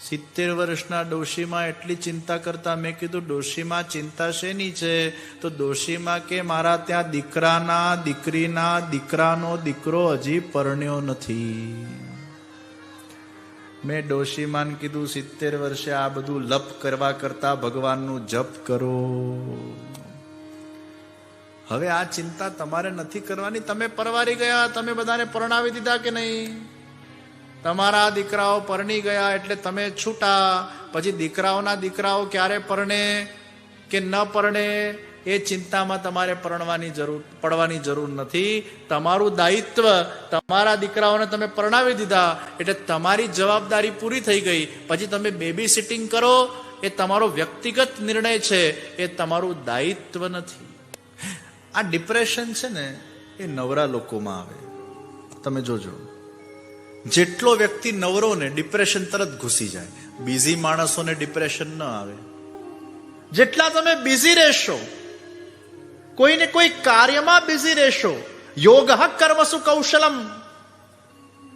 સિત્તેર વર્ષના ડોશીમાં એટલી ચિંતા કરતા મેં કીધું, ડોશીમાં ચિંતા શેની છે? તો ડોશીમાં કે મારા ત્યાં દીકરાના, દીકરીના, દીકરાનો દીકરો હજી પરણ્યો નથી. મેં ડોશીમાન કીધું, સિત્તેર વર્ષે આ બધું લપ કરવા કરતા ભગવાનનું જપ કરો. હવે આ ચિંતા તમારે નથી કરવાની. તમે પરવારી ગયા, તમે બધાને પરણાવી દીધા કે નહીં? તમારા દીકરાઓ પરણી ગયા એટલે તમે છૂટા. પછી દીકરાઓના દીકરાઓ ક્યારે પરણે કે ન પરણે, એ ચિંતામાં તમારે પરણવાની જરૂર, પડવાની જરૂર નથી. તમારું દાયિત્વ તમારા દીકરાઓને તમે પરણાવી દીધા એટલે તમારી જવાબદારી પૂરી થઈ ગઈ. પછી તમે બેબી સિટિંગ કરો, એ તમારો વ્યક્તિગત નિર્ણય છે, એ તમારું દાયિત્વ નથી. આ ડિપ્રેશન છે ને, એ નવરા લોકોમાં આવે. તમે જોજો. જેટલો વ્યક્તિ નવરો ને ડિપ્રેશન તરત ઘૂસી જાય. બિઝી માણસોને ડિપ્રેશન ન આવે. જેટલા તમે બિઝી રહેશો, કોઈને કોઈ કાર્યમાં બિઝી રહેશો, યોગ કર્મસુ કૌશલમ.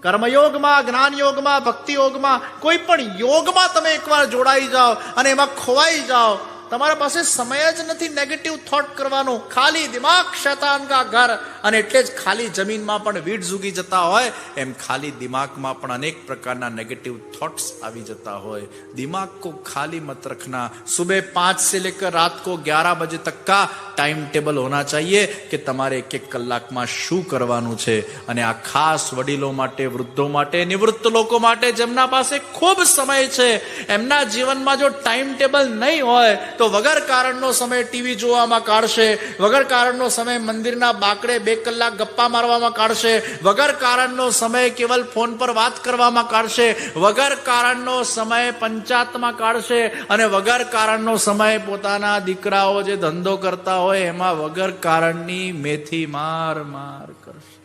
કર્મયોગમાં જ્ઞાન યોગમાં ભક્તિ યોગમાં કોઈ પણ યોગમાં તમે એકવાર જોડાઈ જાઓ અને એમાં ખોવાઈ જાઓ. તમારા પાસે સમય જ નથી નેગેટિવ થોટ કરવાનો. ખાલી દિમાગ શેતાન કા ઘર. અને એટલે જ ખાલી જમીનમાં પણ વીડ ઝૂગી જતા હોય. એમ ખાલી દિમાગમાં પણ અનેક પ્રકારના નેગેટિવ થોટ્સ આવી જતા હોય. દિમાગ કો ખાલી મત રખના. સુબે પાંચ સે લેકર રાત કો ગ્યારા બજે તક કા ટાઈમ ટેબલ હોના ચાહીએ કે તમારે એક એક કલાકમાં શું કરવાનું છે. અને આ ખાસ વડીલો માટે, વૃદ્ધો માટે, નિવૃત્ત લોકો માટે જેમના પાસે ખૂબ સમય છે, એમના જીવનમાં જો ટાઈમ ટેબલ નહીં હોય તો વગર કારણનો સમય ટીવી જોવામાં કાઢશે, વગર કારણનો સમય મંદિરના બાકડે બે કલાક ગપ્પા મારવામાં કાઢશે, વગર કારણનો સમય કેવલ ફોન પર વાત કરવામાં કાઢશે, વગર કારણનો સમય પંચાયતમાં કાઢશે અને વગર કારણનો સમય પોતાના દીકરાઓ જે ધંધો કરતા હોય એમાં વગર કારણની મેથી માર માર કરશે.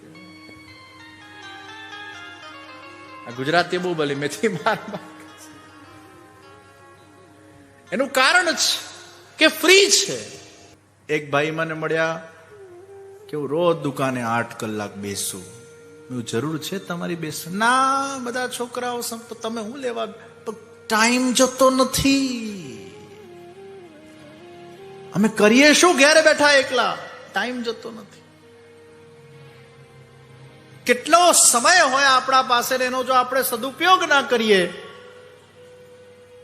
ગુજરાતી બહુ બોલી, મેથી માર માર. એનું કારણ છે કે ફ્રી છે. એક ભાઈ મને મળ્યા કે હું રોજ દુકાને આઠ કલાક બેસું. મેં જરૂર છે તમારી બેસું. ના, બધા છોકરાઓ તમે હું લેવા ટાઈમ જતો નથી. અમે કરીએ શું ઘેર બેઠા એકલા? ટાઈમ જતો નથી. કેટલો સમય હોય આપણા પાસે એનો જો આપણે સદુપયોગ ના કરીએ.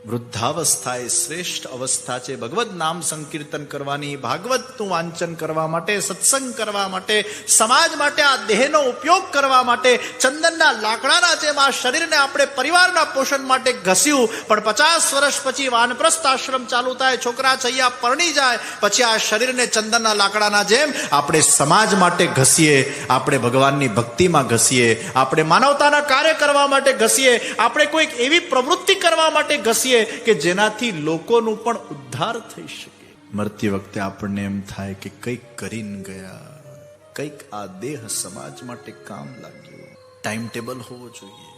વૃદ્ધાવસ્થા એ શ્રેષ્ઠ અવસ્થા છે. ભગવત નામ સંકીર્તન કરવાની, ભાગવતનું વાંચન કરવા માટે, સત્સંગ કરવા માટે, સમાજ માટે, આ દેહનો ઉપયોગ કરવા માટે, ચંદનના લાકડાના જેમ આ શરીરને આપણે પરિવારના પોષણ માટે ઘસ્યું. પણ પચાસ વર્ષ પછી વાનપ્રસ્થ આશ્રમ ચાલુ થાય, છોકરા છૈયા પરણી જાય, પછી આ શરીરને ચંદનના લાકડાના જેમ આપણે સમાજ માટે ઘસીએ, આપણે ભગવાનની ભક્તિમાં ઘસીએ, આપણે માનવતાના કાર્ય કરવા માટે ઘસીએ, આપણે કોઈક એવી પ્રવૃત્તિ કરવા માટે ઘસીએ કે જેનાથી લોકોનું પણ ઉદ્ધાર થઈ શકે. મરતી વખતે આપણને એમ થાય કે કંઈક કરીને ગયા. કંઈક આ દેહ સમાજ માટે કામ લાગ્યું. ટાઈમ ટેબલ હોવો જોઈએ.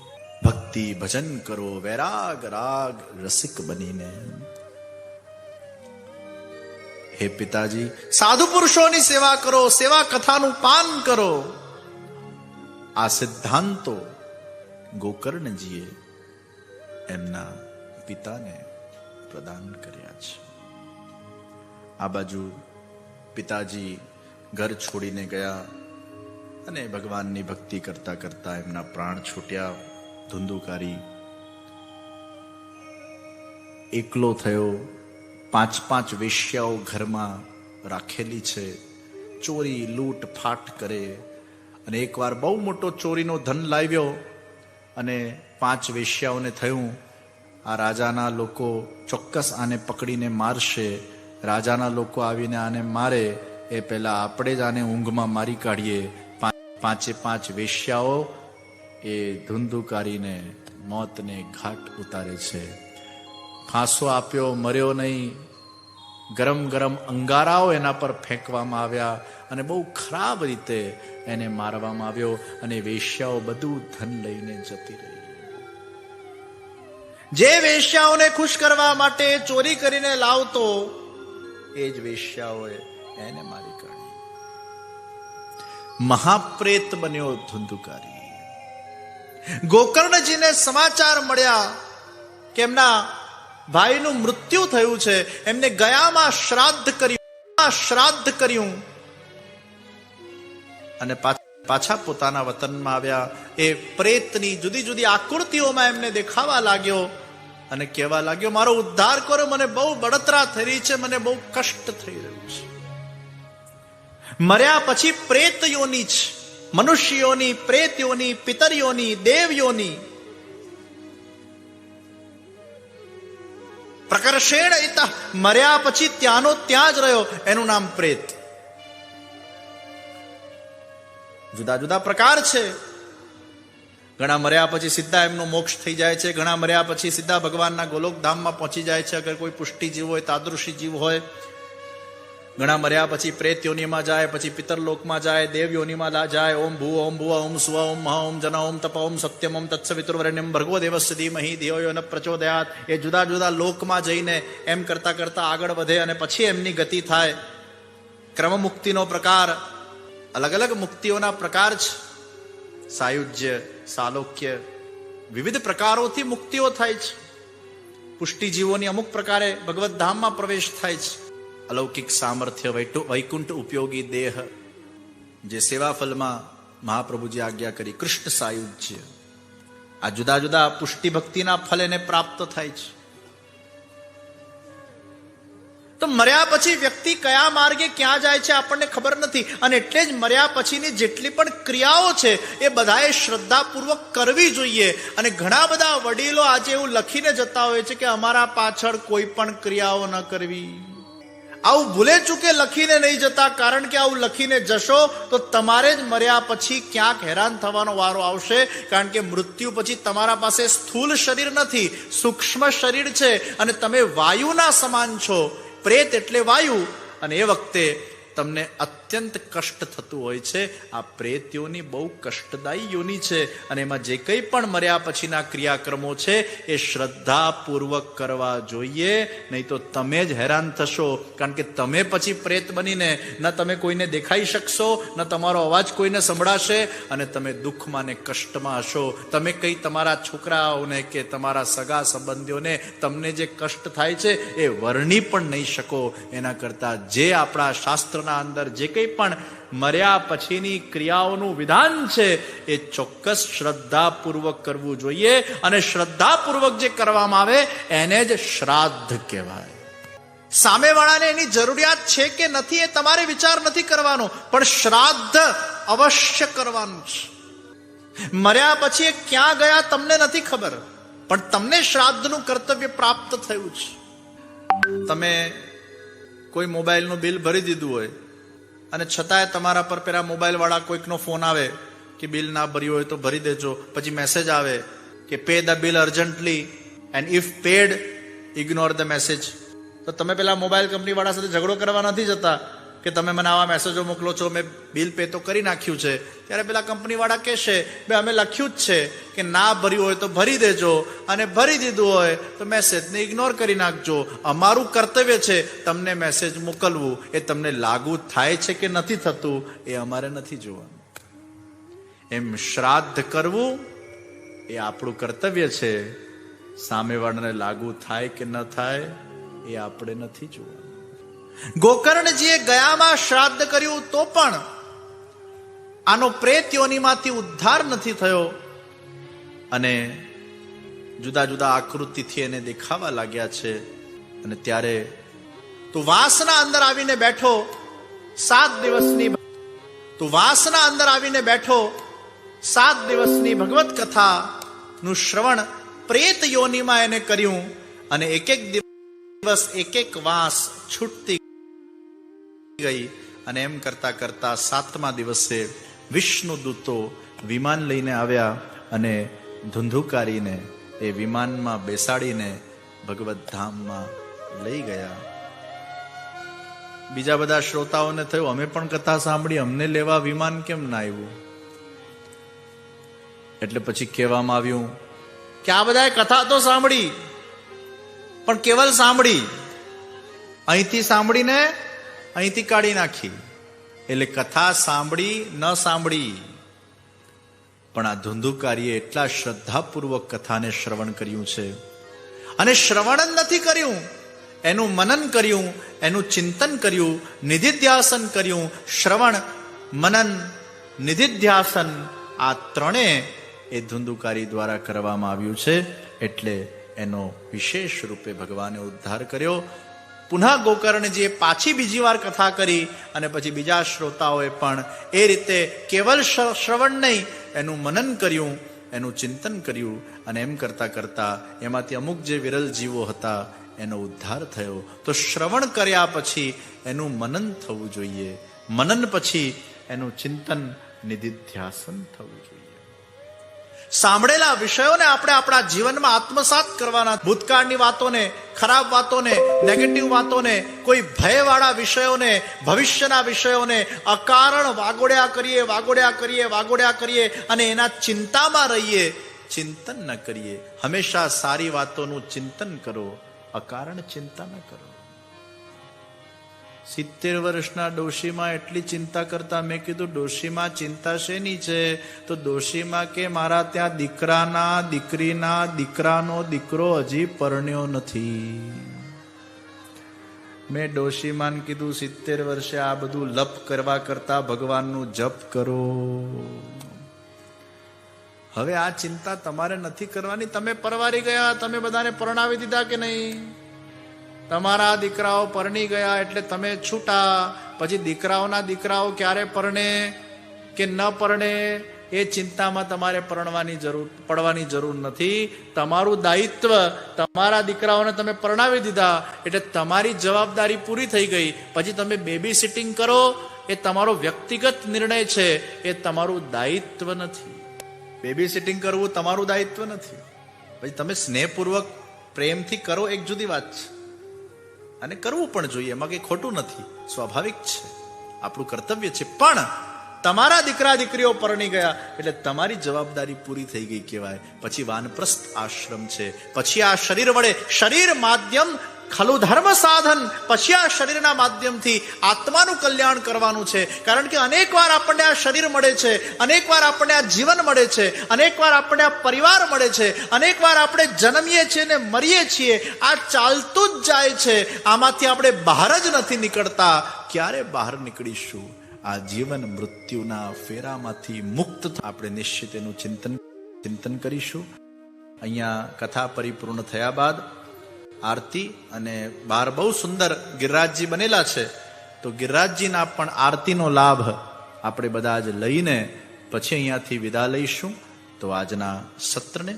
ભક્તિ, ભજન કરો, વૈરાગ, રાગ, રસિક બનીને. હે પિતાજી, સાધુ પુરુષોની સેવા કરો, સેવા કથાનું પાન કરો. આ સિદ્ધાંતો ગોકર્ણજીએ એમના પિતાને પ્રદાન કર્યા છે. આ બાજુ પિતાજી ઘર છોડીને ગયા અને ભગવાનની ભક્તિ કરતા કરતા એમના પ્રાણ છૂટ્યા, ધુંધુકારી. એકલો થયો, પાંચ પાંચ વેશ્યાઓ ઘરમાં રાખેલી છે, ચોરી, લૂંટ, ફાટ કરે અને એકવાર બહુ મોટો ચોરીનો ધન લાવ્યો અને પાંચ વેશ્યાઓને થયું આ રાજાના લોકો ચોક્કસ આને પકડીને મારશે. રાજાના લોકો આવીને આને મારે. એ પહેલા આપણે જ આને ઊંઘમાં મારી કાઢીએ. પાંચે પાંચ વેશ્યાઓ એ ધુંધુકારીને મોતને ઘાટ ઉતારે છે. ફાંસો આપ્યો, મર્યો નહીં. ગરમ ગરમ અંગારાઓ એના પર ફેંકવામાં આવ્યા અને બહુ ખરાબ રીતે એને મારવામાં આવ્યો અને વેશ્યાઓ બધું ધન લઈને જતી રહી. જે વેશ્યાઓને ખુશ કરવા માટે ચોરી કરીને લાવતો, એ જ વેશ્યાઓએ એને મારી કાઢી. મહાપ્રેત બન્યો ધુંધુકારી. ગોકર્ણજીને સમાચાર મળ્યા કે એમના ભાઈનું મૃત્યુ થયું છે. એમને ગયામાં શ્રાદ્ધ કર્યું શ્રાદ્ધ કર્યું. અને પાછ- પોતાના વતનમાં આવ્યા. એ પ્રેતની જુદી જુદી આકૃતિઓમાં એમને દેખાવા લાગ્યો. અને કહેવા લાગ્યો, મારો ઉદ્ધાર કરો, મને બહુ બળતરા થઈ છે, મને બહુ કષ્ટ થઈ રહ્યું છે. મર્યા પછી પ્રેત યોની જ, મનુષ્યોની પ્રેત યોની પિતર યોની પ્રકર્ષેણ મર્યા પછી ત્યાંનો ત્યાં જ રહ્યો, એનું નામ પ્રેત. જુદા જુદા પ્રકાર છે. ઘણા મર્યા પછી સીધા એમનો મોક્ષ થઈ જાય છે, ઘણા મર્યા પછી સીધા ભગવાનના ગોલોક ધામમાં પહોંચી જાય છે, અગર કોઈ પુષ્ટિ જીવ હોય, તાદૃશી જીવ હોય. ઘણા મર્યા પછી પ્રેત યોનિમાં જાય, પછી પિતર લોકમાં જાય દેવ યોનિમાં જાય, ઓમ ભૂ ઓમ ભુવા, ઓમ સ્વ, ઓમ મહ, ઓમ જન, ઓમ તપ, ઓમ સત્યમ, ઓમ તત્સવિતુર્વરણ્યમ ભર્ગો દેવસ્ય ધીમહી ધીયો ન પ્રચોદયાત. એ જુદા જુદા લોકમાં જઈને એમ કરતા કરતા આગળ વધે અને પછી એમની ગતિ થાય. ક્રમ મુક્તિનો પ્રકાર અલગ અલગ મુક્તિઓના પ્રકાર છે સાયુજ્ય સાલોક્ય વિવિધ પ્રકારોથી મુક્તિઓ થાય છે. પુષ્ટિજીવોની અમુક પ્રકારે ભગવત ધામમાં પ્રવેશ થાય છે. અલૌકિક સામર્થ્ય વૈકુંઠ ઉપયોગી દેહ, જે સેવા ફલમાં મહાપ્રભુજી આજ્ઞા કરી, કૃષ્ણ સાયુજ્ય. આ જુદા જુદા પુષ્ટિ ભક્તિના ફલ એને પ્રાપ્ત થાય છે. તો મર્યા પછી વ્યક્તિ કયા માર્ગે ક્યાં જાય છે આપણને ખબર નથી. અને એટલે જ મર્યા પછીની જેટલી પણ ક્રિયાઓ છે, એ બધાએ શ્રદ્ધાપૂર્વક કરવી જોઈએ. અને ઘણા બધા વડીલો આજે એવું લખીને જતા હોય છે કે અમારા પાછળ કોઈ પણ ક્રિયાઓ ન કરવી. આવું ભૂલે ચૂકે લખીને નહીં જતા, કારણ કે આવું લખીને જશો તો તમારે જ મર્યા પછી ક્યાંક હેરાન થવાનો વારો આવશે. કારણ કે મૃત્યુ પછી તમારા પાસે સ્થૂલ શરીર નથી, સૂક્ષ્મ શરીર છે અને તમે વાયુના સમાન છો. પ્રેત એટલે વાયુ. અને એ વખતે તમને અત્યંત કષ્ટ થતું હોય છે. આ પ્રેત યોની બહુ કષ્ટદાયી યોની છે અને એમાં જે કંઈ પણ મર્યા પછીના ક્રિયાક્રમો છે એ શ્રદ્ધાપૂર્વક કરવા જોઈએ. નહીં તો તમે જ હેરાન થશો. કારણ કે તમે પછી પ્રેત બનીને ન તમે કોઈને દેખાઈ શકશો, ન તમારો અવાજ કોઈને સંભળાશે અને તમે દુઃખમાં ને કષ્ટમાં હશો. તમે કંઈ તમારા છોકરાઓને કે તમારા સગા સંબંધીઓને તમને જે કષ્ટ થાય છે એ વર્ણી પણ નહીં શકો. એના કરતાં જે આપણા શાસ્ત્રના અંદર જે કંઈ પણ મર્યા પછીની ક્રિયાઓનું વિધાન છે એ ચોક્કસ શ્રદ્ધાપૂર્વક કરવું જોઈએ અને શ્રદ્ધાપૂર્વક જે કરવામાં આવે એને જ શ્રાદ્ધ કહેવાય. સામેવાળાને એની જરૂરિયાત છે કે નથી એ તમારે વિચાર નથી કરવાનો, પણ શ્રાદ્ધ અવશ્ય કરવાનું છે. મર્યા પછી એ ક્યાં ગયા તમને નથી ખબર, પણ તમને શ્રાદ્ધનું કર્તવ્ય પ્રાપ્ત થયું છે. તમે કોઈ મોબાઈલનું બિલ ભરી દીધું હોય અને છતાંય તમારા પર પેલા મોબાઈલ વાળા કોઈકનો ફોન આવે કે બિલ ના ભર્યું હોય તો ભરી દેજો. પછી મેસેજ આવે કે pay the bill urgently and if paid ignore the message તો તમે પેલા મોબાઈલ કંપની વાળા સાથે ઝઘડો કરવા નથી જતા. કે તમે મને આવા મેસેજો મોકલો છો, મેં બિલ પે તો કરી નાખ્યું છે. ત્યારે પેલા કંપનીવાળા કહેશે બે અમે લખ્યું જ છે કે ના ભર્યું હોય તો ભરી દેજો અને ભરી દીધું હોય તો મેસેજને ઇગ્નોર કરી નાખજો. અમારું કર્તવ્ય છે તમને મેસેજ મોકલવું. એ તમને લાગુ થાય છે કે નથી થતું, એ અમારે નથી જોવાનું. એમ શ્રાદ્ધ કરવું એ આપણું કર્તવ્ય છે. સામેવાળાને લાગુ થાય કે ન થાય એ આપણે નથી જોવાનું. ગોકર્ણજીએ ગયામાં શ્રાદ્ધ કર્યું તો પણ આનો પ્રેત યોનીમાંથી ઉદ્ધાર નથી થયો અને જુદા જુદા આકૃતિથી એને દેખાવા લાગ્યા છે અને ત્યારે તું વાસના અંદર આવીને બેઠો, સાત દિવસની તું વાસના અંદર આવીને બેઠો, સાત દિવસની ભગવત કથા નું શ્રવણ પ્રેત યોનિમાં એને કર્યું અને એક એક દિવસ એક એક વાસ છૂટતી ગઈ અને એમ કરતા કરતા સાતમા દિવસે વિષ્ણુ દૂતો વિમાન લઈને આવ્યા અને ધુંધુકારીને એ વિમાનમાં બેસાડીને ભગવત ધામમાં લઈ ગયા. બીજા બધા શ્રોતાઓને થયું, અમે પણ કથા સાંભળી, અમને લેવા વિમાન કેમ ના આવ્યું? એટલે પછી કહેવામાં આવ્યું, કે આ બધાએ કથા તો સાંભળી, પણ કેવલ સાંભળી. અહીંથી સાંભળીને અહીંથી કાઢી નાખી. એટલે કથા સાંભળી ન સાંભળી. પણ આ ધુંધુકારીએ એટલા શ્રદ્ધાપૂર્વક કથાને શ્રવણ કર્યું છે. અને શ્રવણ જ નથી કર્યું. એનું મનન કર્યું, એનું ચિંતન કર્યું, નિધિધ્યાસન કર્યું. શ્રવણ, મનન, નિધિધ્યાસન આ ત્રણે એ ધુંધુકારી દ્વારા કરવામાં આવ્યું છે. એટલે એનો વિશેષ રૂપે ભગવાને ઉદ્ધાર કર્યો. પુનઃ ગોકર્ણજીએ પાછી બીજી વાર કથા કરી અને પછી બીજા શ્રોતાઓએ પણ એ રીતે કેવલ શ્ર- શ્રવણ નહીં, એનું મનન કર્યું, એનું ચિંતન કર્યું અને એમ કરતા કરતા એમાંથી અમુક જે વિરલ જીવો હતા, એનો ઉદ્ધાર થયો. તો શ્રવણ કર્યા પછી એનું મનન થવું જોઈએ. મનન પછી એનું ચિંતન નિધિધ્યાસન થવું જોઈએ. સાંભળેલા વિષયોને આપણે આપણા જીવનમાં આત્મસાત કરવાના ભૂતકાળની વાતોને, ખરાબ વાતોને નેગેટિવ વાતોને, કોઈ ભયવાળા વિષયોને, ભવિષ્યના વિષયોને અકારણ વાગોડ્યા કરીએ વાગોડ્યા કરીએ વાગોડ્યા કરીએ અને એના ચિંતામાં રહીએ, ચિંતન ન કરીએ. હંમેશા સારી વાતોનું ચિંતન કરો, અકારણ ચિંતા ન કરો. સિત્તેર વર્ષના ડોશીમાં એટલી ચિંતા કરતા મેં કીધું, ડોશીમાં ચિંતા શેની છે? તો ડોશીમાં કે, મારા ત્યાં દીકરાના, દીકરીના, દીકરાનો દીકરો હજી પરણ્યો નથી. મેં ડોશીમાન કીધું, સિત્તેર વર્ષે આ બધું લપ કરવા કરતા ભગવાનનું જપ કરો. હવે આ ચિંતા તમારે નથી કરવાની. તમે પરવારી ગયા, તમે બધાને પરણાવી દીધા કે નહીં? તમારા દીકરાઓ પરણી ગયા એટલે તમે છૂટા. પછી દીકરાઓના દીકરાઓ ક્યારે પરણે કે ન પરણે, એ ચિંતામાં તમારે પરણવાની જરૂર, પડવાની જરૂર નથી. તમારું દાયિત્વ તમારા દીકરાઓને તમે પરણાવી દીધા એટલે તમારી જવાબદારી પૂરી થઈ ગઈ. પછી તમે બેબી સિટિંગ કરો, એ તમારો વ્યક્તિગત નિર્ણય છે, એ તમારું દાયિત્વ નથી. બેબી સિટિંગ કરવું તમારું દાયિત્વ નથી. પછી તમે સ્નેહપૂર્વક પ્રેમથી કરો, એક જુદી વાત છે. અને કરવું પણ જોઈએ. એમાં કંઈ ખોટું નથી. સ્વાભાવિક છે. આપણું કર્તવ્ય છે. પણ તમારા દીકરા દીકરીઓ પરણી ગયા એટલે તમારી જવાબદારી પૂરી થઈ ગઈ કહેવાય. પછી વાનપ્રસ્થ આશ્રમ છે. પછી આ શરીર વડે શરીર માધ્યમ ખલુ ધર્મ સાધન પછી આ શરીરના માધ્યમથી આત્માનું કલ્યાણ કરવાનું છે. કારણ કે અનેક વાર આપણને આ શરીર મળે છે અનેક વાર આપણને આ જીવન મળે છે અનેક વાર આપણને આ પરિવાર મળે છે અનેક વાર આપણે જન્મીએ છીએ ને મરીએ છીએ, આ ચાલતું જ જાય છે. આમાંથી આપણે બહાર જ નથી નીકળતા. ક્યારે બહાર નીકળીશું? આ જીવન મૃત્યુના ફેરામાંથી મુક્ત આપણે નિશ્ચિત એનું ચિંતન ચિંતન કરીશું. અહીંયા કથા પરિપૂર્ણ થયા બાદ આરતી અને બહાર બહુ સુંદર ગિરરાજજી બનેલા છે. તો ગિરરાજજીના પણ આરતીનો લાભ આપણે બધા જ લઈને પછી અહીંયાથી વિદા લઈશું. તો આજના સત્રને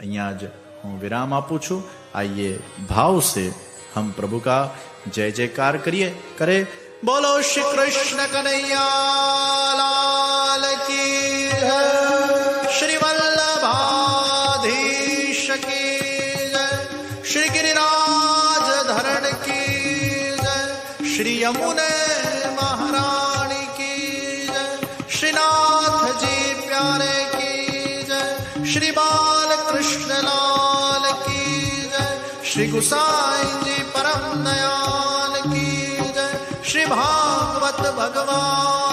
અહીંયા જ હું વિરામ આપું છું. આઈએ ભાવ સે હમ પ્રભુ કા જય જયકાર કરીએ. કરે બોલો શ્રી કૃષ્ણ કનૈયા યમુને મહારાણી કી જય શ્રીનાથજી પ્યારે કી જય શ્રી બાલ કૃષ્ણલાલ કી જય શ્રી ગુસાઈજી પરમ દયાલ કી જય શ્રી ભાગવત ભગવાન